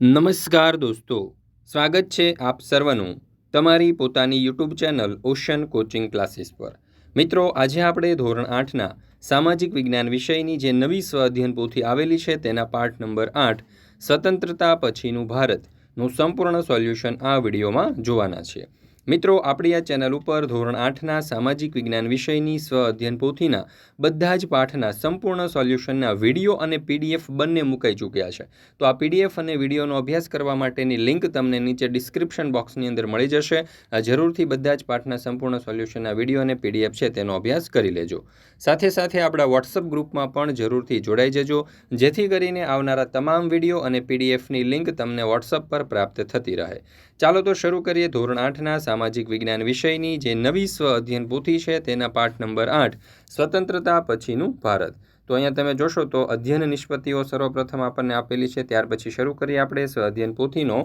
નમસ્કાર દોસ્તો, સ્વાગત છે આપ સર્વનું તમારી પોતાની YouTube channel Ocean coaching classes પર. મિત્રો, આજે આપણે ધોરણ આઠના સામાજિક વિજ્ઞાન વિષયની જે નવી સ્વઅધ્યયન પોથી આવેલી છે તેના પાઠ નંબર આઠ, સ્વતંત્રતા પછીનું ભારતનું સંપૂર્ણ સોલ્યુશન આ વિડીયોમાં જોવાના છે. મિત્રો, આપણી આ ચેનલ ઉપર ધોરણ આઠના સામાજિક વિજ્ઞાન વિષયની સ્વ અધ્યયન પોથીના બધા જ પાઠના સંપૂર્ણ સોલ્યુશનના વીડિયો અને પીડીએફ બંને મુકાઈ ચૂક્યા છે. તો આ પીડીએફ અને વિડીયોનો અભ્યાસ કરવા માટેની લિંક તમને નીચે ડિસ્ક્રિપ્શન બોક્સની અંદર મળી જશે. જરૂરથી બધા જ પાઠના સંપૂર્ણ સોલ્યુશનના વીડિયો અને પીડીએફ છે તેનો અભ્યાસ કરી લેજો. સાથે સાથે આપણા વોટ્સઅપ ગ્રુપમાં પણ જરૂરથી જોડાઈ જજો, જેથી કરીને આવનારા તમામ વીડિયો અને પીડીએફની લિંક તમને વોટ્સઅપ પર પ્રાપ્ત થતી રહે. ચાલો તો શરૂ કરીએ ધોરણ આઠના સામાજિક વિજ્ઞાન વિષયની, જે નવી સ્વ અધ્યયન પોથી છે તેના પાઠ નંબર આઠ, સ્વતંત્રતા પછીનું ભારત. તો અહીંયા તમે જોશો તો અધ્યયન નિષ્પત્તિઓ સર્વપ્રથમ આપણને આપેલી છે, ત્યાર પછી શરૂ કરીએ આપણે સ્વ અધ્યયન પોથીનો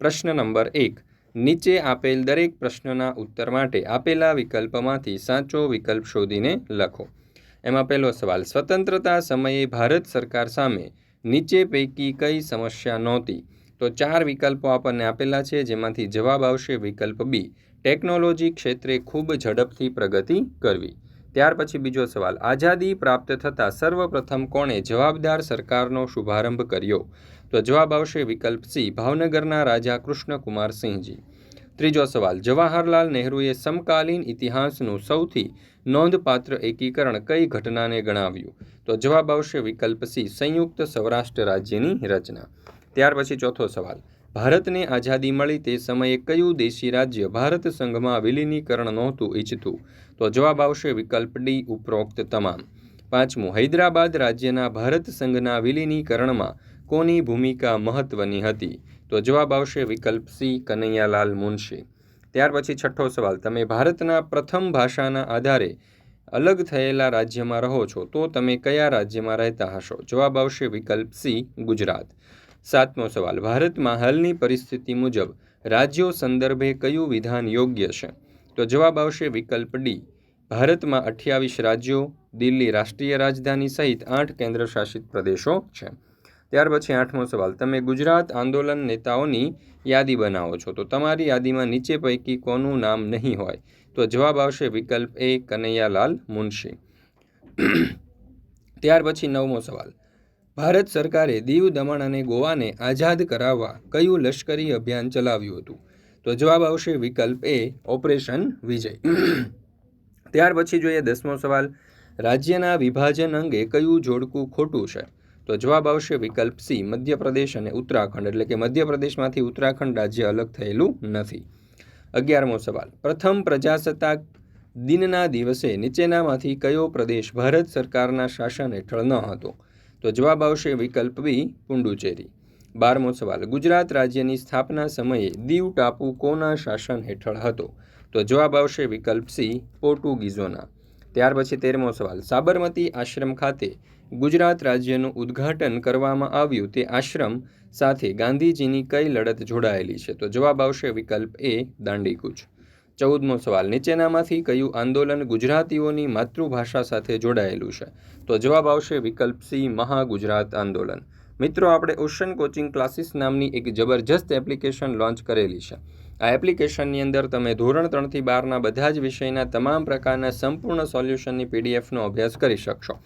પ્રશ્ન નંબર એક. નીચે આપેલ દરેક પ્રશ્નના ઉત્તર માટે આપેલા વિકલ્પમાંથી સાચો વિકલ્પ શોધીને લખો. એમાં પહેલો સવાલ, સ્વતંત્રતા સમયે ભારત સરકાર સામે નીચે પૈકી કઈ સમસ્યા નહોતી? તો ચાર વિકલ્પો આપણને આપેલા છે, જેમાંથી જવાબ આવશે વિકલ્પ બી. ટેકનોલોજી ક્ષેત્રે ખૂબ ઝડપથી પ્રગતિ કરવી. ત્યાર પછી બીજો સવાલ. આઝાદી પ્રાપ્ત થતાં સર્વપ્રથમ કોણે જવાબદાર સરકારનો શુભારંભ કર્યો? તો જવાબ આવશે વિકલ્પ સી, ભાવનગરના રાજા કૃષ્ણકુમાર સિંહજી. ત્રીજો સવાલ. જવાહરલાલ નહેરુએ સમકાલીન ઇતિહાસનું સૌથી નોંધપાત્ર એકીકરણ કઈ ઘટનાને ગણાવ્યું? તો જવાબ આવશે વિકલ્પ સી, સંયુક્ત સૌરાષ્ટ્ર રાજ્યની રચના. ત્યાર પછી ચોથો સવાલ. ભારતને આઝાદી મળી તે સમયે કયું દેશી રાજ્ય ભારત સંઘમાં વિલીનીકરણ નહોતું ઈચ્છતું? તો જવાબ આવશે વિકલ્પ ડી, ઉપરોક્ત તમામ. પાંચમું, હૈદરાબાદ રાજ્યના ભારત સંઘના વિલીનીકરણમાં કોની ભૂમિકા મહત્વની હતી? તો જવાબ આવશે વિકલ્પ સી, કનૈયાલાલ મુનશી. ત્યાર પછી છઠ્ઠો સવાલ, તમે ભારતના પ્રથમ ભાષાના આધારે અલગ થયેલા રાજ્યમાં રહો છો, તો તમે કયા રાજ્યમાં રહેતા હશો? જવાબ આવશે વિકલ્પ સી, ગુજરાત. સાતમો સવાલ. ભારતમાં હાલની પરિસ્થિતિ મુજબ રાજ્યો સંદર્ભે કયું વિધાન યોગ્ય છે? તો જવાબ આવશે વિકલ્પ ડી. ભારતમાં અઠ્યાવીસ રાજ્યો, દિલ્હી રાષ્ટ્રીય રાજધાની સહિત આઠ કેન્દ્રશાસિત પ્રદેશો છે. ત્યાર પછી આઠમો સવાલ. તમે ગુજરાત આંદોલન નેતાઓની યાદી બનાવો છો. તો તમારી યાદીમાં નીચે પૈકી કોનું નામ નહીં હોય? તો જવાબ આવશે વિકલ્પ એ, કનૈયાલાલ મુનશી. ત્યાર પછી નવમો સવાલ. ભારત સરકારે દીવ દમણ અને ગોવાને આઝાદ કરાવવા કયું લશ્કરી અભિયાન ચલાવ્યું હતું? તો જવાબ આવશે વિકલ્પ એ, ઓપરેશન વિજય. ત્યાર પછી જોઈએ દસમો સવાલ. રાજ્યના વિભાજન અંગે કયું જોડકું ખોટું છે? તો જવાબ આવશે વિકલ્પ સી, મધ્યપ્રદેશ અને ઉત્તરાખંડ. એટલે કે મધ્યપ્રદેશમાંથી ઉત્તરાખંડ રાજ્ય અલગ થયેલું નથી. અગિયારમો સવાલ. પ્રથમ પ્રજાસત્તાક દિનના દિવસે નીચેનામાંથી કયો પ્રદેશ ભારત સરકારના શાસન હેઠળ ન હતો? તો જવાબ આવશે વિકલ્પ બી, પુંડુચેરી. બારમો સવાલ, ગુજરાત રાજ્યની સ્થાપના સમયે દીવ ટાપુ કોના શાસન હેઠળ હતો? તો જવાબ આવશે વિકલ્પ સી, પોર્ટુગીઝોના. ત્યાર પછી તેરમો સવાલ, સાબરમતી આશ્રમ ખાતે ગુજરાત રાજ્યનું ઉદ્ઘાટન કરવામાં આવ્યું તે આશ્રમ સાથે ગાંધીજીની કઈ લડત જોડાયેલી છે? તો જવાબ આવશે વિકલ્પ એ, દાંડીકૂચ. ચૌદમો સવાલ. નીચેનામાંથી કયું આંદોલન ગુજરાતીઓની માતૃભાષા સાથે જોડાયેલું છે? તો જવાબ આવશે વિકલ્પ સી, મહાગુજરાત આંદોલન. મિત્રો, આપણે ઓશન કોચિંગ ક્લાસીસ નામની એક જબરજસ્ત એપ્લિકેશન લોન્ચ કરેલી છે. આ એપ્લિકેશનની અંદર તમે ધોરણ ત્રણથી બારના બધા જ વિષયના તમામ પ્રકારના સંપૂર્ણ સોલ્યુશનની પીડીએફનો અભ્યાસ કરી શકશો.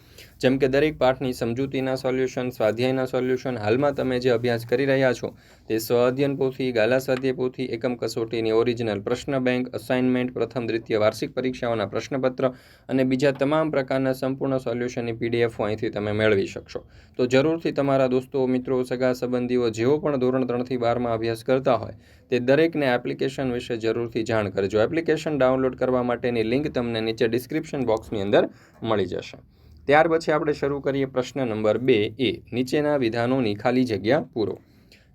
જેમ કે દરેક પાઠની સમજૂતીના સોલ્યુશન, સ્વાધ્યાયના સોલ્યુશન, હાલમાં તમે જે અભ્યાસ કરી રહ્યા છો તે સ્વાધ્યન પોથી, ગાલા સ્વાધ્યાય પોથી, એકમ કસોટીની ઓરિજિનલ પ્રશ્ન બેંક, અસાઇનમેન્ટ, પ્રથમ, દ્વિતીય વાર્ષિક પરીક્ષાઓના પ્રશ્નપત્ર અને બીજા તમામ પ્રકારના સંપૂર્ણ સોલ્યુશનની પીડીએફો અહીંથી તમે મેળવી શકશો. તો જરૂરથી તમારા દોસ્તો, મિત્રો, સગા, સંબંધીઓ જેઓ પણ ધોરણ ત્રણથી બારમાં અભ્યાસ કરતા હોય તે દરેકને એપ્લિકેશન વિશે જરૂરથી જાણ કરજો. એપ્લિકેશન ડાઉનલોડ કરવા માટેની લિંક તમને નીચે ડિસ્ક્રિપ્શન બોક્સની અંદર મળી જશે. ત્યાર પછી આપણે શરૂ કરીએ પ્રશ્ન નંબર બે એ, નીચેના વિધાનોની ખાલી જગ્યા પૂરો.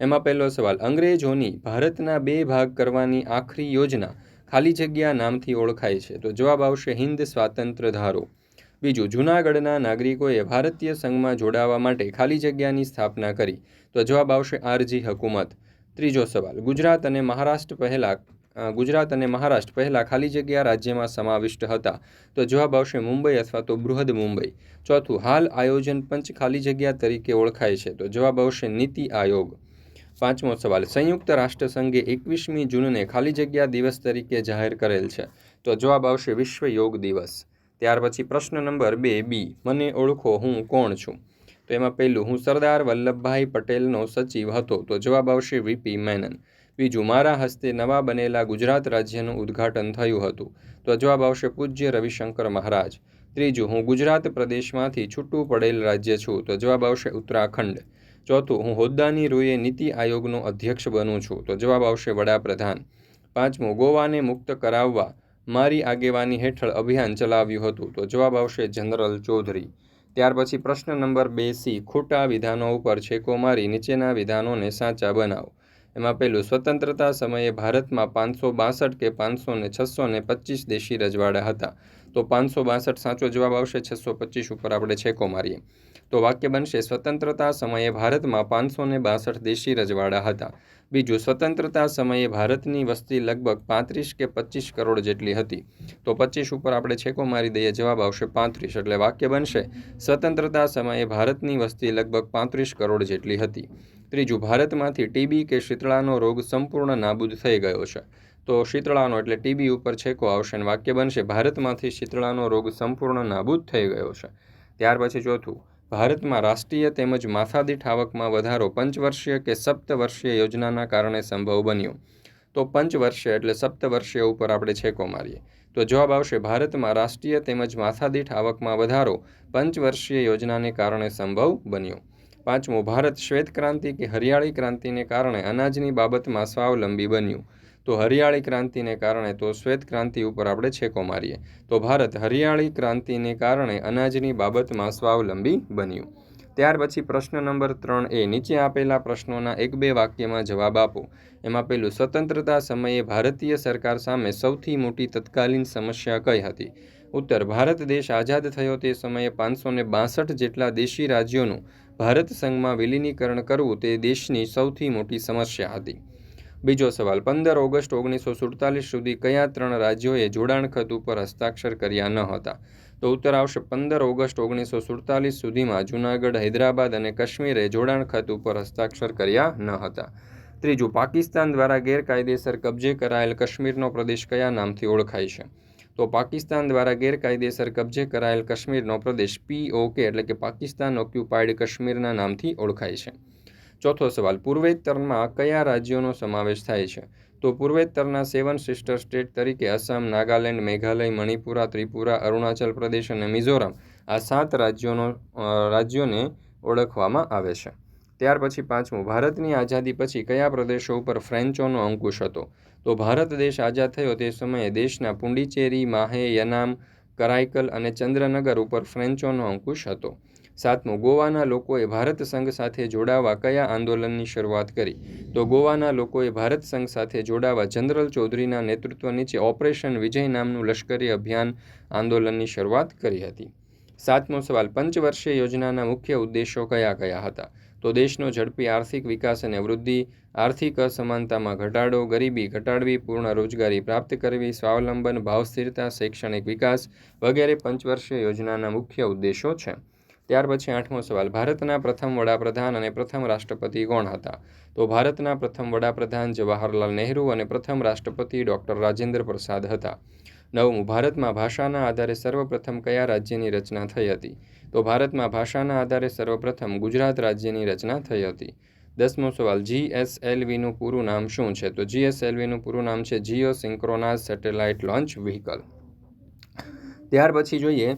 એમાં પહેલો સવાલ, અંગ્રેજોની ભારતના બે ભાગ કરવાની આખરી યોજના ખાલી જગ્યા નામથી ઓળખાય છે. તો જવાબ આવશે, હિન્દ સ્વાતંત્ર્ય ધારો. બીજું, જૂનાગઢના નાગરિકોએ ભારતીય સંઘમાં જોડાવા માટે ખાલી જગ્યાની સ્થાપના કરી. તો જવાબ આવશે, આરજી હકુમત. ત્રીજો સવાલ. ગુજરાત અને મહારાષ્ટ્ર પહેલાં ગુજરાત અને મહારાષ્ટ્ર પહેલાં ખાલી જગ્યા રાજ્યમાં સમાવિષ્ટ હતા. તો જવાબ આવશે મુંબઈ અથવા તો બૃહદ મુંબઈ. ચોથું, હાલ આયોજન પંચ ખાલી જગ્યા તરીકે ઓળખાય છે. તો જવાબ આવશે નીતિ આયોગ. પાંચમો સવાલ, સંયુક્ત રાષ્ટ્રસંઘે એકવીસમી જૂનને ખાલી જગ્યા દિવસ તરીકે જાહેર કરેલ છે. તો જવાબ આવશે વિશ્વ યોગ દિવસ. ત્યાર પછી પ્રશ્ન નંબર બે બી, મને ઓળખો હું કોણ છું? તો એમાં પહેલું, હું સરદાર વલ્લભભાઈ પટેલનો સચિવ હતો. તો જવાબ આવશે વીપી મેનન. બીજું, મારા હસ્તે નવા બનેલા ગુજરાત રાજ્યનું ઉદ્ઘાટન થયું હતું. તો જવાબ આવશે પૂજ્ય રવિશંકર મહારાજ. ત્રીજું, હું ગુજરાત પ્રદેશમાંથી છૂટું પડેલ રાજ્ય છું. તો જવાબ આવશે ઉત્તરાખંડ. ચોથું, હું હોદ્દાની રૂએ નીતિ આયોગનો અધ્યક્ષ બનું છું. તો જવાબ આવશે વડાપ્રધાન. પાંચમું, ગોવાને મુક્ત કરાવવા મારી આગેવાની હેઠળ અભિયાન ચલાવ્યું હતું. તો જવાબ આવશે જનરલ ચૌધરી. ત્યાર પછી પ્રશ્ન નંબર બે સી, ખોટા વિધાનો ઉપર છેકો મારી, નીચેના વિધાનોને સાચા બનાવો. એમાં પહેલું, સ્વતંત્રતા સમયે ભારતમાં પાંચસો બાસઠ કે પાંચસો ને છસો ને પચીસ દેશી રજવાડા હતા. તો પાંચસો બાસઠ સાચો જવાબ આવશે, છસો પચીસ ઉપર આપણે છેકો મારીએ. તો વાક્ય બનશે, સ્વતંત્રતા સમયે ભારતમાં પાંચસો ને બાસઠ દેશી રજવાડા હતા. બીજું, સ્વતંત્રતા સમયે ભારતની વસ્તી લગભગ પાંત્રીસ કે પચીસ કરોડ જેટલી હતી. તો પચીસ ઉપર આપણે છેકો મારી દઈએ, જવાબ આવશે પાંત્રીસ. એટલે વાક્ય બનશે, સ્વતંત્રતા સમયે ભારતની વસ્તી લગભગ પાંત્રીસ કરોડ જેટલી હતી. ત્રીજું, ભારતમાંથી ટીબી કે શીતળાનો રોગ સંપૂર્ણ નાબૂદ થઈ ગયો છે. તો શીતળાનો એટલે ટીબી ઉપર છેકો આવશે અને વાક્ય બનશે, ભારતમાંથી શીતળાનો રોગ સંપૂર્ણ નાબૂદ થઈ ગયો છે. ત્યાર પછી ચોથું ભારતમાં રાષ્ટ્રીય તેમજ માથાદીઠ આવકમાં વધારો પંચવર્ષીય કે સપ્તવર્ષીય યોજનાના કારણે સંભવ બન્યો. તો પંચવર્ષીય એટલે સપ્તવર્ષીય ઉપર આપણે છેકો મારીએ. તો જવાબ આવશે, ભારતમાં રાષ્ટ્રીય તેમજ માથાદીઠ આવકમાં વધારો પંચવર્ષીય યોજનાને કારણે સંભવ બન્યો. પાંચમું, ભારત શ્વેત ક્રાંતિ કે હરિયાળી ક્રાંતિને કારણે અનાજની બાબતમાં સ્વાવલંબી બન્યું. તો હરિયાળી ક્રાંતિને કારણે તો શ્વેત ક્રાંતિ ઉપર આપણે છેકો મારીએ. તો ભારત હરિયાળી ક્રાંતિને કારણે અનાજની બાબતમાં સ્વાવલંબી બન્યું. ત્યાર પછી પ્રશ્ન નંબર ત્રણ એ નીચે આપેલા પ્રશ્નોના એક બે વાક્યમાં જવાબ આપો. એમાં પેલું સ્વતંત્રતા સમયે ભારતીય સરકાર સામે સૌથી મોટી તત્કાલીન સમસ્યા કઈ હતી? ઉત્તર, ભારત દેશ આઝાદ થયો તે સમયે પાંચસો ને બાસઠ જેટલા દેશી રાજ્યોનું ભારત સંઘમાં વિલીનીકરણ કરવું તે દેશની સૌથી મોટી સમસ્યા હતી. બીજો સવાલ, પંદર ઓગસ્ટ ઓગણીસો સુડતાલીસ સુધી કયા ત્રણ રાજ્યોએ જોડાણ ખત ઉપર હસ્તાક્ષર કર્યા ન હતા? તો ઉત્તર આવશે, પંદર ઓગસ્ટ ઓગણીસો સુડતાલીસ સુધીમાં જૂનાગઢ, હૈદરાબાદ અને કાશ્મીરે જોડાણ ખત ઉપર હસ્તાક્ષર કર્યા ન હતા. ત્રીજું, પાકિસ્તાન દ્વારા ગેરકાયદેસર કબજે કરાયેલ કાશ્મીરનો પ્રદેશ કયા નામથી ઓળખાય છે? તો પાકિસ્તાન દ્વારા ગેરકાયદેસર કબજે કરાયેલ કાશ્મીરનો પ્રદેશ પીઓકે એટલે કે પાકિસ્તાન ઓક્યુપાઈડ કાશ્મીરના નામથી ઓળખાય છે. ચોથો સવાલ, પૂર્વેત્તરમાં કયા રાજ્યોનો સમાવેશ થાય છે? તો પૂર્વેત્તરના સેવન સિસ્ટર સ્ટેટ તરીકે આસામ, નાગાલેન્ડ, મેઘાલય, મણિપુરા, ત્રિપુરા, અરુણાચલ પ્રદેશ અને મિઝોરમ આ સાત રાજ્યોનો રાજ્યોને ઓળખવામાં આવે છે. ત્યાર પછી પાંચમું, ભારતની આઝાદી પછી કયા પ્રદેશો ઉપર ફ્રેન્ચોનો અંકુશ હતો? તો ભારત દેશ આઝાદ થયો તે સમયે દેશના પુંડિચેરી, માહે, યનામ કરાઈકલ અને ચંદ્રનગર ઉપર ફ્રેન્ચોનો અંકુશ હતો. સાતમું, ગોવાના લોકોએ ભારત સંઘ સાથે જોડાવા કયા આંદોલનની શરૂઆત કરી? તો ગોવાના લોકોએ ભારત સંઘ સાથે જોડાવા જનરલ ચૌધરીના નેતૃત્વ નીચે ઓપરેશન વિજય નામનું લશ્કરી અભિયાન આંદોલનની શરૂઆત કરી હતી. સાતમો સવાલ, પંચવર્ષીય યોજનાના મુખ્ય ઉદ્દેશો કયા કયા હતા? તો દેશનો ઝડપી આર્થિક વિકાસ અને વૃદ્ધિ, આર્થિક અસમાનતામાં ઘટાડો, ગરીબી ઘટાડવી, પૂર્ણ રોજગારી પ્રાપ્ત કરવી, સ્વાવલંબન, ભાવ સ્થિરતા, શૈક્ષણિક વિકાસ વગેરે પંચવર્ષીય યોજનાના મુખ્ય ઉદ્દેશો છે. ત્યાર પછી આઠમો સવાલ, ભારતના પ્રથમ વડાપ્રધાન અને પ્રથમ રાષ્ટ્રપતિ કોણ હતા? તો ભારતના પ્રથમ વડાપ્રધાન જવાહરલાલ નહેરુ અને પ્રથમ રાષ્ટ્રપતિ ડૉક્ટર રાજેન્દ્ર પ્રસાદ હતા. નવમું, ભારતમાં ભાષાના આધારે સર્વપ્રથમ કયા રાજ્યની રચના થઈ હતી? તો ભારતમાં ભાષાના આધારે સર્વપ્રથમ ગુજરાત રાજ્યની રચના થઈ હતી. દસમો સવાલ જી એસ એલવીનું પૂરું નામ શું છે? તો જી એસ એલવીનું પૂરું નામ છે જીઓ સિંક્રોનાઝ સેટેલાઇટ લોન્ચ વ્હીકલ. ત્યાર પછી જોઈએ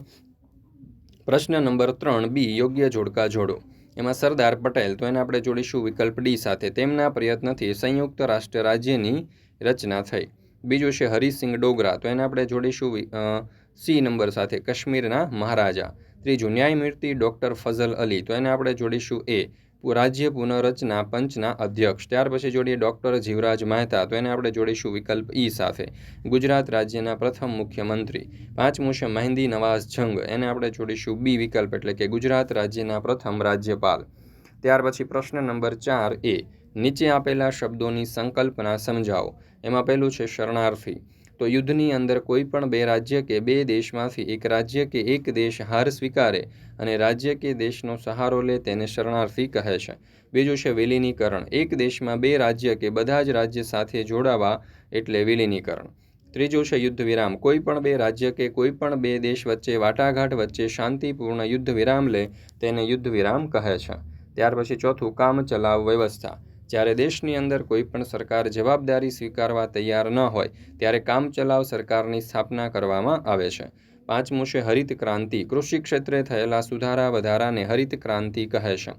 પ્રશ્ન નંબર ત્રણ, બી, યોગ્ય જોડકા જોડો. એમાં સરદાર પટેલ, તો એને આપણે જોડીશું વિકલ્પ ડી સાથે. તેમના પ્રયત્નથી સંયુક્ત રાષ્ટ્ર રાજ્યની રચના થઈ. બીજું છે હરિસિંહ ડોગરા. તો એને આપણે જોડીશું સી નંબર સાથે, કાશ્મીરના મહારાજા. ત્રીજું, ન્યાયમૂર્તિ ડૉક્ટર ફઝલ અલી. તો એને આપણે જોડીશું એ રાજ્ય પુનઃરચના પંચના અધ્યક્ષ. ત્યાર પછી જોડીએ ડૉક્ટર જીવરાજ મહેતા. તો એને આપણે જોડીશું વિકલ્પ ઈ સાથે. ગુજરાત રાજ્યના પ્રથમ મુખ્યમંત્રી. પાંચમું છે મહેંદી નવાઝ જંગ એને આપણે જોડીશું બી વિકલ્પ, એટલે કે ગુજરાત રાજ્યના પ્રથમ રાજ્યપાલ. ત્યાર પછી પ્રશ્ન નંબર ચાર એ નીચે આપેલા શબ્દોની સંકલ્પના સમજાવો. એમાં પહેલું છે શરણાર્થી. તો યુદ્ધની અંદર કોઈ પણ બે રાજ્ય કે બે દેશમાંથી એક રાજ્ય કે એક દેશ હાર સ્વીકારે અને રાજ્ય કે દેશનો સહારો લે તેને શરણાર્થી કહે છે. બીજું છે વિલીનીકરણ. એક દેશમાં બે રાજ્ય કે બધા જ રાજ્ય સાથે જોડાવા એટલે વિલીનીકરણ. ત્રીજું છે યુદ્ધ વિરામ કોઈ પણ બે રાજ્ય કે કોઈ પણ બે દેશ વચ્ચે વાટાઘાટ વચ્ચે શાંતિપૂર્ણ યુદ્ધ વિરામ લે તેને યુદ્ધ વિરામ કહે છે. ત્યાર પછી ચોથું કામ ચલાવ વ્યવસ્થા. જ્યારે દેશની અંદર કોઈ પણ સરકાર જવાબદારી સ્વીકારવા તૈયાર ન હોય, ત્યારે કામચલાઉ સરકારની સ્થાપના કરવામાં આવે છે. પાંચમું છે હરિત ક્રાંતિ, કૃષિ ક્ષેત્રે થયેલા સુધારા વધારાને હરિત ક્રાંતિ કહે છે.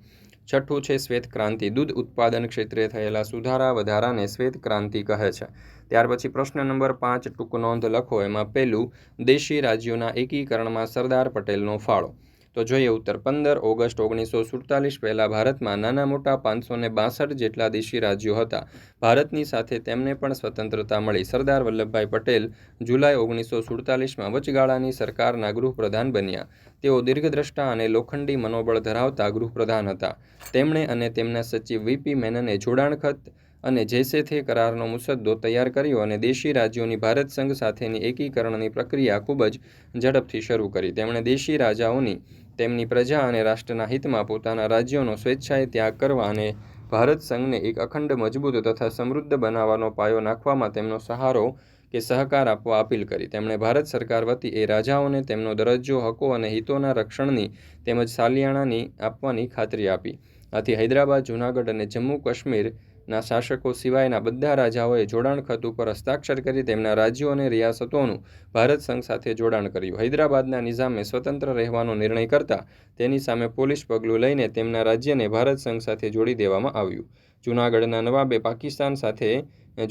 છઠ્ઠું છે શ્વેત ક્રાંતિ, દૂધ ઉત્પાદન ક્ષેત્રે થયેલા સુધારા વધારાને શ્વેત ક્રાંતિ કહે છે. ત્યાર પછી પ્રશ્ન નંબર પાંચ ટૂંક નોંધ લખો. એમાં પહેલું, દેશી રાજ્યોના એકીકરણમાં સરદાર પટેલનો ફાળો. તો જોઈએ ઉત્તર પંદર, ઓગસ્ટ ઓગણીસો સુડતાલીસ પહેલાં ભારતમાં નાના મોટા પાંચસો ને બાસઠ જેટલા દેશી રાજ્યો હતા. ભારતની સાથે તેમને પણ સ્વતંત્રતા મળી. સરદાર વલ્લભભાઈ પટેલ જુલાઈ ઓગણીસો સુડતાલીસમાં વચગાળાની સરકારના ગૃહપ્રધાન બન્યા. તેઓ દીર્ઘદ્રષ્ટા અને લોખંડી મનોબળ ધરાવતા ગૃહપ્રધાન હતા. તેમણે અને તેમના સચિવ વીપી મેનને જોડાણખત અને જૈસે થે કરારનો મુસદ્દો તૈયાર કર્યો અને દેશી રાજ્યોની ભારત સંઘ સાથેની એકીકરણની પ્રક્રિયા ખૂબ જ ઝડપથી શરૂ કરી. તેમણે દેશી રાજાઓની તેમની પ્રજા અને રાષ્ટ્રના હિતમાં પોતાના રાજ્યોનો સ્વેચ્છાએ ત્યાગ કરવા અને ભારત સંઘને એક અખંડ મજબૂત તથા સમૃદ્ધ બનાવવાનો પાયો નાખવામાં તેમનો સહારો કે સહકાર આપવા અપીલ કરી. તેમણે ભારત સરકાર વતી એ રાજાઓને તેમનો દરજ્જો, હકો અને હિતોના રક્ષણની તેમજ સાલિયાણાની આપવાની ખાતરી આપી. આથી હૈદરાબાદ, જૂનાગઢ અને જમ્મુ કાશ્મીર ના શાસકો સિવાયના બધા રાજાઓએ જોડાણ ખત ઉપર હસ્તાક્ષર કરી તેમના રાજ્યો અને રિયાસતોનું ભારત સંઘ સાથે જોડાણ કર્યું. હૈદરાબાદના નિઝામે સ્વતંત્ર રહેવાનો નિર્ણય કરતા તેની સામે પોલીસ પગલું લઈને તેમના રાજ્યને ભારત સંઘ સાથે જોડી દેવામાં આવ્યું. જૂનાગઢના નવાબે પાકિસ્તાન સાથે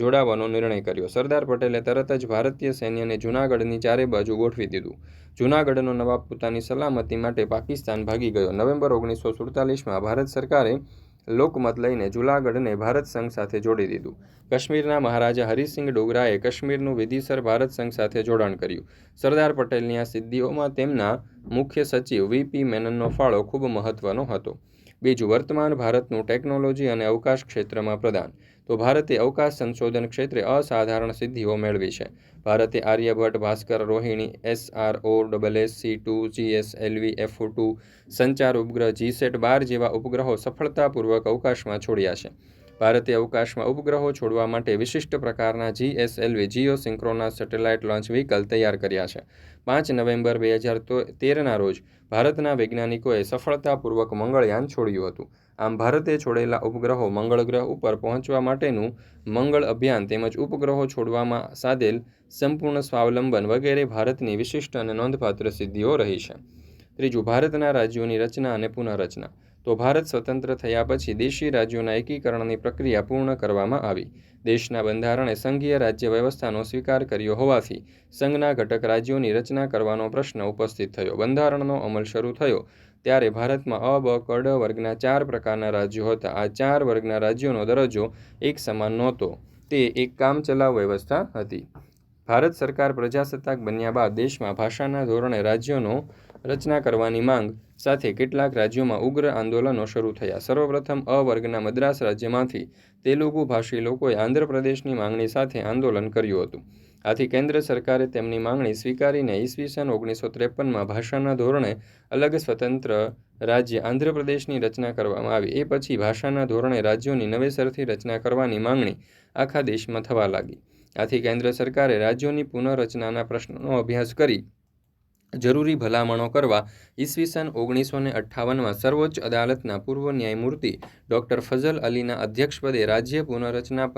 જોડાવાનો નિર્ણય કર્યો. સરદાર પટેલે તરત જ ભારતીય સૈન્યને જૂનાગઢની ચારે બાજુ ગોઠવી દીધું. જૂનાગઢનો નવાબ પોતાની સલામતી માટે પાકિસ્તાન ભાગી ગયો. નવેમ્બર ઓગણીસો સુડતાલીસમાં ભારત સરકારે લોકમત લઈને જૂનાગઢને ભારત સંઘ સાથે જોડી દીધું. કાશ્મીરના મહારાજા હરિસિંહ ડોગરાએ કાશ્મીરનું વિધિસર ભારત સંઘ સાથે જોડાણ કર્યું. સરદાર પટેલની આ સિદ્ધિઓમાં તેમના મુખ્ય સચિવ વીપી મેનનનો ફાળો ખૂબ મહત્વનો હતો. બીજું, વર્તમાન ભારતનું ટેકનોલોજી અને અવકાશ ક્ષેત્રમાં પ્રદાન તો ભારતે અવકાશ સંશોધન ક્ષેત્રે અસાધારણ સિદ્ધિઓ મેળવી છે. ભારતે Aryabhata, Bhaskara Rohini, S R O, double S C two GS LV F two, સંચાર ઉપગ્રહ જીસેટ બાર જેવા ઉપગ્રહો સફળતાપૂર્વક અવકાશમાં છોડ્યા છે. ભારતે અવકાશમાં ઉપગ્રહો છોડવા માટે વિશિષ્ટ પ્રકારના GSLV geosynchronous satellite launch vehicle તૈયાર કર્યા છે. પાંચ નવેમ્બર બે હજાર તેરના રોજ ભારતના વૈજ્ઞાનિકોએ સફળતાપૂર્વક મંગળયાન છોડ્યું હતું. આમ ભારતે છોડેલા ઉપગ્રહો મંગળ ગ્રહ ઉપર પહોંચવા માટેનું મંગળ અભિયાન તેમજ ઉપગ્રહો છોડવામાં સાધેલ સંપૂર્ણ સ્વાવલંબન વગેરે ભારતની વિશિષ્ટ અને નોંધપાત્ર સિદ્ધિઓ રહી છે. ત્રીજું, ભારતના રાજ્યોની રચના અને પુનઃરચના. તો ભારત સ્વતંત્ર થયા પછી દેશી રાજ્યોના એકીકરણની પ્રક્રિયા પૂર્ણ કરવામાં આવી. દેશના બંધારણે સંઘીય રાજ્ય વ્યવસ્થાનો સ્વીકાર કર્યો હોવાથી સંઘના ઘટક રાજ્યોની રચના કરવાનો પ્રશ્ન ઉપસ્થિત થયો. બંધારણનો અમલ શરૂ થયો. ત્યારે ભારતમાં અ, બ કડ વર્ગના ચાર પ્રકારના રાજ્યો હતા. આ ચાર વર્ગના રાજ્યોનો દરજ્જો એક સમાન નહોતો. તે એક કામચલાઉ વ્યવસ્થા હતી. ભારત સરકાર પ્રજાસત્તાક બન્યા બાદ દેશમાં ભાષાના ધોરણે રાજ્યોનો રચના કરવાની માંગ સાથે કેટલાક રાજ્યોમાં ઉગ્ર આંદોલનો શરૂ થયા. સર્વપ્રથમ અ વર્ગના મદ્રાસ રાજ્યમાંથી તેલુગુ ભાષી લોકોએ આંધ્રપ્રદેશની માંગણી સાથે આંદોલન કર્યું હતું. આથી કેન્દ્ર સરકારે તેમની માંગણી સ્વીકારીને ઈસવીસન ઓગણીસો ત્રેપનમાં ભાષાના ધોરણે અલગ સ્વતંત્ર રાજ્ય આંધ્રપ્રદેશની રચના કરવામાં આવી. એ પછી ભાષાના ધોરણે રાજ્યોની નવેસરથી રચના કરવાની માંગણી આખા દેશમાં થવા લાગી. આથી કેન્દ્ર સરકારે રાજ્યોની પુનઃરચનાના પ્રશ્નોનો અભ્યાસ કરી જરૂરી ભલામણો કરવા ઈસવીસન ઓગણીસો ને અઠ્ઠાવનમાં સર્વોચ્ચ અદાલતના પૂર્વ ન્યાયમૂર્તિ ડૉક્ટર ફઝલ અલીના અધ્યક્ષપદે રાજ્ય પુનર્રચના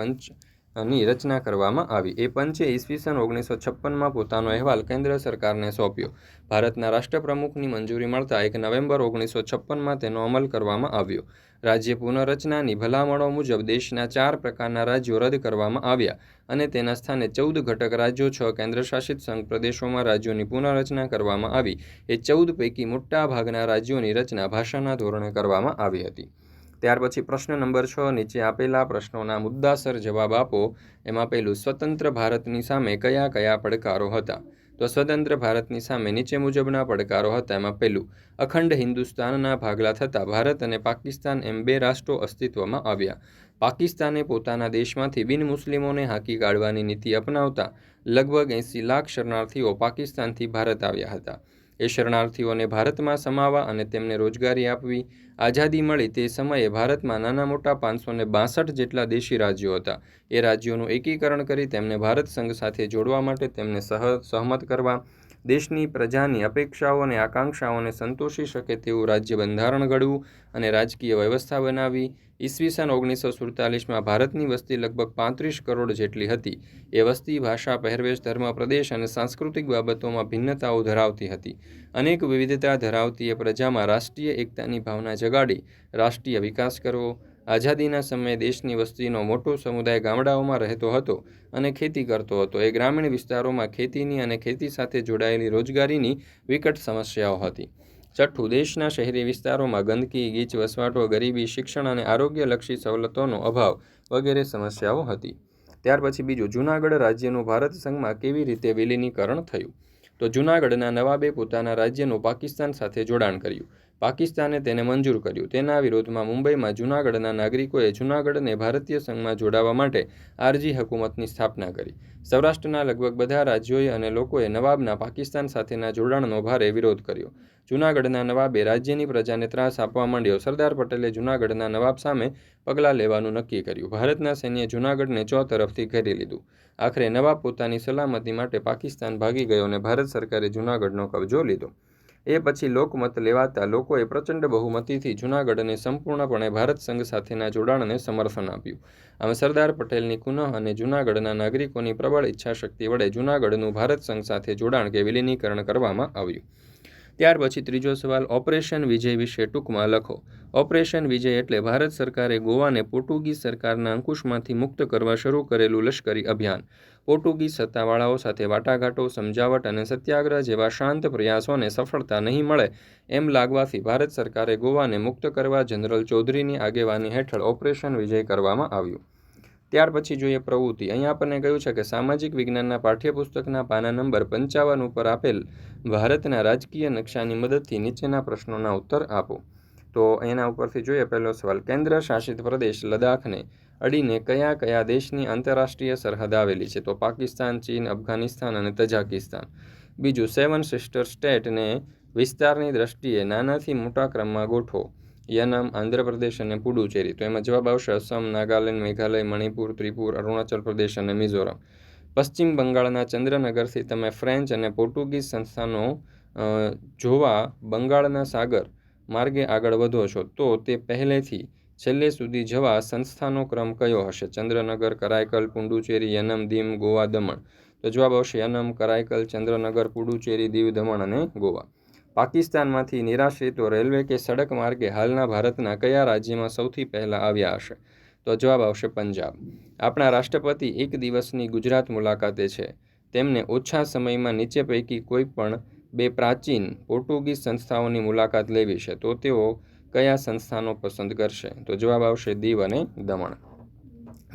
પંચની રચના કરવામાં આવી. એ પંચે ઈસવીસન ઓગણીસો છપ્પનમાં પોતાનો અહેવાલ કેન્દ્ર સરકારને સોંપ્યો. ભારતના રાષ્ટ્રપ્રમુખની મંજૂરી મળતા એક નવેમ્બર ઓગણીસો છપ્પનમાં તેનો અમલ કરવામાં આવ્યો. રાજ્ય પુનઃરચનાની ભલામણો મુજબ દેશના ચાર પ્રકારના રાજ્યો રદ કરવામાં આવ્યા અને તેના સ્થાને ચૌદ ઘટક રાજ્યો, છ કેન્દ્રશાસિત સંઘ પ્રદેશોમાં રાજ્યોની પુનઃરચના કરવામાં આવી. એ ચૌદ પૈકી મોટા ભાગના રાજ્યોની રચના ભાષાના ધોરણે કરવામાં આવી હતી. ત્યાર પછી પ્રશ્ન નંબર છ, નીચે આપેલા પ્રશ્નોના મુદ્દાસર જવાબ આપો. એમાં પહેલું, સ્વતંત્ર ભારતની સામે કયા કયા પડકારો હતા? તો સ્વતંત્ર ભારતની સામે નીચે મુજબના પડકારો હતા. એમાં પહેલું, અખંડ હિન્દુસ્તાનના ભાગલા થતાં ભારત અને પાકિસ્તાન એમ બે રાષ્ટ્રો અસ્તિત્વમાં આવ્યા. પાકિસ્તાને પોતાના દેશમાંથી બિન મુસ્લિમોને હાંકી કાઢવાની નીતિ અપનાવતા લગભગ એંસી લાખ શરણાર્થીઓ પાકિસ્તાનથી ભારત આવ્યા હતા. એ શરણાર્થીઓને ભારતમાં સમાવા અને તેમને રોજગારી આપવી, આઝાદી મળી તે સમયે ભારતમાં નાના મોટા પાંચસો ને બાસઠ જેટલા દેશી રાજ્યો હતા. એ રાજ્યોનું એકીકરણ કરી તેમને ભારત સંઘ સાથે જોડવા માટે તેમને સહ, સહમત કરવા દેશની પ્રજાની અપેક્ષાઓ અને આકાંક્ષાઓને સંતોષી શકે તેવું રાજ્ય બંધારણ ઘડવું અને રાજકીય વ્યવસ્થા બનાવી ઈસવીસન ઓગણીસો સુડતાલીસમાં ભારતની વસ્તી લગભગ પાંત્રીસ કરોડ જેટલી હતી. એ વસ્તી ભાષા, પહેરવેશ, ધર્મ, પ્રદેશ અને સાંસ્કૃતિક બાબતોમાં ભિન્નતાઓ ધરાવતી હતી. અનેક વિવિધતા ધરાવતી એ પ્રજામાં રાષ્ટ્રીય એકતાની ભાવના જગાડી, રાષ્ટ્રીય વિકાસ કરવો આઝાદીના સમયે દેશની વસ્તીનો મોટો સમુદાય ગામડાઓમાં રહેતો હતો અને ખેતી કરતો હતો. એ ગ્રામીણ વિસ્તારોમાં ખેતીની અને ખેતી સાથે જોડાયેલી રોજગારીની વિકટ સમસ્યાઓ હતી. છઠ્ઠું, દેશના શહેરી વિસ્તારોમાં ગંદકી, ગીચ વસવાટો, ગરીબી, શિક્ષણ અને આરોગ્યલક્ષી સવલતોનો અભાવ વગેરે સમસ્યાઓ હતી. ત્યાર પછી બીજું, જૂનાગઢ રાજ્યનું ભારત સંઘમાં કેવી રીતે વિલીનીકરણ થયું? તો જૂનાગઢના નવાબે પોતાના રાજ્યનું પાકિસ્તાન સાથે જોડાણ કર્યું. પાકિસ્તાને તેને મંજૂર કર્યું. તેના વિરોધમાં મુંબઈમાં જૂનાગઢના નાગરિકોએ જૂનાગઢને ભારતીય સંઘમાં જોડાવા માટે આરજી હકુમતની સ્થાપના કરી. સૌરાષ્ટ્રના લગભગ બધા રાજ્યોએ અને લોકોએ નવાબના પાકિસ્તાન સાથેના જોડાણનો ભારે વિરોધ કર્યો. જૂનાગઢના નવાબે રાજ્યની પ્રજાને ત્રાસ આપવા માંડ્યો. સરદાર પટેલે જૂનાગઢના નવાબ સામે પગલાં લેવાનું નક્કી કર્યું. ભારતના સૈન્યે જૂનાગઢને તરફથી ઘેરી લીધું. આખરે નવાબ પોતાની સલામતી માટે પાકિસ્તાન ભાગી ગયો અને ભારત સરકારે જૂનાગઢનો કબજો લીધો. એ પછી લોકમત લેવાતા લોકોએ પ્રચંડ બહુમતીથી જૂનાગઢને સંપૂર્ણપણે ભારત સંઘ સાથેના જોડાણને સમર્થન આપ્યું. આમ સરદાર પટેલની કુનઃ અને જૂનાગઢના નાગરિકોની પ્રબળ ઈચ્છાશક્તિ વડે જૂનાગઢનું ભારત સંઘ સાથે જોડાણ કે વિલીનીકરણ કરવામાં આવ્યું. ત્યાર પછી ત્રીજો સવાલ, ઓપરેશન વિજય વિશે ટૂંકમાં લખો. ઓપરેશન વિજય એટલે ભારત સરકારે ગોવાને પોર્ટુગીઝ સરકારના અંકુશમાંથી મુક્ત કરવા શરૂ કરેલું લશ્કરી અભિયાન. પોર્ટુગીઝ સત્તાવાળાઓ સાથે વાટાઘાટો, સમજાવટ અને સત્યાગ્રહ જેવા શાંત પ્રયાસોને સફળતા નહીં મળે એમ લાગવાથી ભારત સરકારે ગોવાને મુક્ત કરવા જનરલ ચૌધરીની આગેવાની હેઠળ ઓપરેશન વિજય કરવામાં આવ્યું. ત્યાર પછી જોઈએ પ્રવૃત્તિ. અહીં આપણને કહ્યું છે કે સામાજિક વિજ્ઞાનના પાઠ્યપુસ્તકના પાના નંબર પંચાવન ઉપર આપેલ ભારતના રાજકીય નકશાની મદદથી નીચેના પ્રશ્નોના ઉત્તર આપો. તો એના ઉપરથી જોઈએ પહેલો સવાલ, કેન્દ્ર શાસિત પ્રદેશ લદ્દાખને અડીને કયા કયા દેશની આંતરરાષ્ટ્રીય સરહદ આવેલી છે? તો પાકિસ્તાન, ચીન, અફઘાનિસ્તાન અને તજાકિસ્તાન. બીજું, સેવન સિસ્ટર સ્ટેટને વિસ્તારની દ્રષ્ટિએ નાનાથી મોટા ક્રમમાં ગોઠવો. યનમ આંધ્રપ્રદેશ અને પુડુચેરી. તો એમાં જવાબ આવશે અસમ, નાગાલેન્ડ, મેઘાલય, મણિપુર, ત્રિપુર, અરુણાચલ પ્રદેશ અને મિઝોરમ. પશ્ચિમ બંગાળના ચંદ્રનગરથી તમે ફ્રેન્ચ અને પોર્ટુગીઝ સંસ્થાનો જોવા બંગાળના સાગર માર્ગે આગળ વધો છો, તો તે પહેલેથી છેલ્લે સુધી જવા સંસ્થાનો ક્રમ કયો હશે? ચંદ્રનગર, કરાયકલ, પુંડુચેરી, યનમ, દીમ, ગોવા, દમણ. તો જવાબ આવશે યનમ, કરાયકલ, ચંદ્રનગર, પુડુચેરી, દીવ, દમણ અને ગોવા. પાકિસ્તાનમાંથી નિરાશ્રિતો રેલવે કે સડક માર્ગે હાલના ભારતના કયા રાજ્યમાં સૌથી પહેલાં આવ્યા હશે? તો જવાબ આવશે પંજાબ. આપણા રાષ્ટ્રપતિ એક દિવસની ગુજરાત મુલાકાતે છે. તેમને ઓછા સમયમાં નીચે પૈકી કોઈ પણ બે પ્રાચીન પોર્ટુગીઝ સંસ્થાઓની મુલાકાત લેવી છે, તો તેઓ કયા સંસ્થાનો પસંદ કરશે? તો જવાબ આવશે દીવ અને દમણ.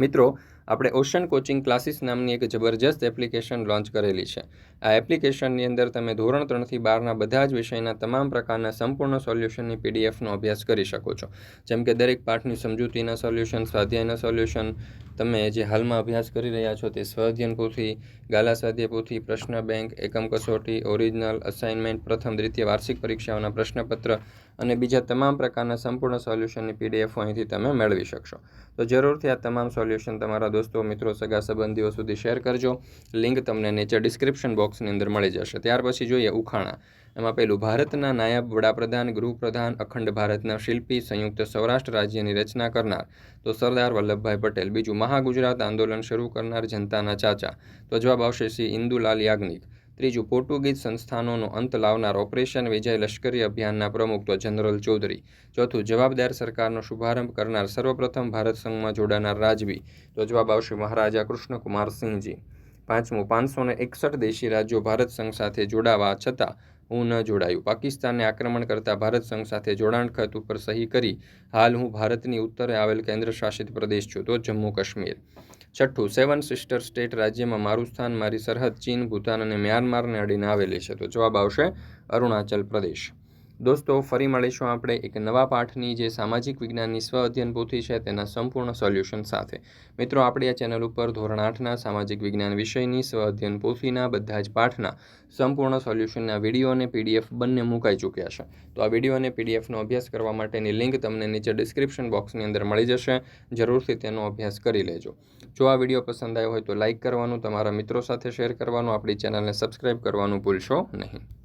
મિત્રો, આપણે ઓશન કોચિંગ ક્લાસીસ નામની એક જબરજસ્ત એપ્લિકેશન લોન્ચ કરેલી છે. આ એપ્લિકેશનની અંદર તમે ધોરણ ત્રણથી બારના બધા જ વિષયના તમામ પ્રકારના સંપૂર્ણ સોલ્યુશનની પીડીએફનો અભ્યાસ કરી શકો છો. જેમ કે દરેક પાઠની સમજૂતીના સોલ્યુશન, સ્વાધ્યાયના સોલ્યુશન, તમે જે હાલમાં અભ્યાસ કરી રહ્યા છો તે સ્વાધ્યન પોથી, ગાલા સ્વાધ્યાય પોથી, પ્રશ્ન બેંક, એકમ કસોટી, ઓરિજિનલ અસાઇનમેન્ટ, પ્રથમ દ્વિતીય વાર્ષિક પરીક્ષાઓના પ્રશ્નપત્ર અને બીજા તમામ પ્રકારના સંપૂર્ણ સોલ્યુશનની પીડીએફ અહીંથી તમે મેળવી શકશો. તો જરૂરથી આ તમામ સોલ્યુશન તમારા દોસ્તો, મિત્રો, સગા, સંબંધીઓ સુધી શેર કરજો. લિંક તમને નીચે ડિસ્ક્રિપ્શન બોક્સની અંદર મળી જશે. ત્યાર પછી જોઈએ ઉખાણા. એમાં પહેલું, ભારતના નાયબ વડાપ્રધાન, ગૃહપ્રધાન, અખંડ ભારતના શિલ્પી, સંયુક્ત સૌરાષ્ટ્ર રાજ્યની રચના કરનાર, તો સરદાર વલ્લભભાઈ પટેલ. બીજું, મહાગુજરાત આંદોલન શરૂ કરનાર જનતાના ચાચા. તો જવાબ આવશે શ્રી ઇન્દુલાલ યાજ્ઞિક. ત્રીજું, પોર્ટુગીઝ સંસ્થાનોનો અંત લાવનાર ઓપરેશન વિજય લશ્કરી અભિયાનના પ્રમુખ, તો જનરલ ચૌધરી. ચોથું, જવાબદાર સરકારનો શુભારંભ કરનાર સર્વપ્રથમ ભારત સંઘમાં જોડાનાર રાજવી. તો જવાબ આવશે મહારાજા કૃષ્ણકુમાર સિંહજી. પાંચમું, પાંચસો ને એકસઠ દેશી રાજ્યો ભારત સંઘ સાથે જોડાવા છતાં હું ન જોડાયું. પાકિસ્તાનને આક્રમણ કરતા ભારત સંઘ સાથે જોડાણ ખત ઉપર સહી કરી. હાલ હું ભારતની ઉત્તરે આવેલ કેન્દ્ર શાસિત પ્રદેશ છું, તો જમ્મુ કાશ્મીર. છઠ્ઠું, સેવન સિસ્ટર સ્ટેટ રાજ્યમાં મારું સ્થાન, મારી સરહદ ચીન, ભૂતાન અને મ્યાનમારને અડીને આવેલી છે, તો જવાબ આવશે અરુણાચલ પ્રદેશ. દોસ્તો, ફરી મળીશું આપણે એક નવા પાઠની જે સામાજિક વિજ્ઞાનની સ્વ અધ્યયન પોથી છે તેના સંપૂર્ણ સોલ્યુશન સાથે. મિત્રો, આપણી આ ચેનલ ઉપર ધોરણ આઠના સામાજિક વિજ્ઞાન વિષયની સ્વ અધ્યયન પોથીના બધા જ પાઠના સંપૂર્ણ સોલ્યુશનના વીડિયો અને પીડીએફ બંને મુકાઈ ચૂક્યા છે. તો આ વીડિયો અને પીડીએફનો અભ્યાસ કરવા માટેની લિંક તમને નીચે ડિસ્ક્રિપ્શન બોક્સની અંદર મળી જશે. જરૂરથી તેનો અભ્યાસ કરી લેજો. જો આ વીડિયો પસંદ આવ્યો હોય તો લાઇક કરવાનું, તમારા મિત્રો સાથે શેર કરવાનું, આપણી ચેનલને સબસ્ક્રાઇબ કરવાનું ભૂલશો નહીં.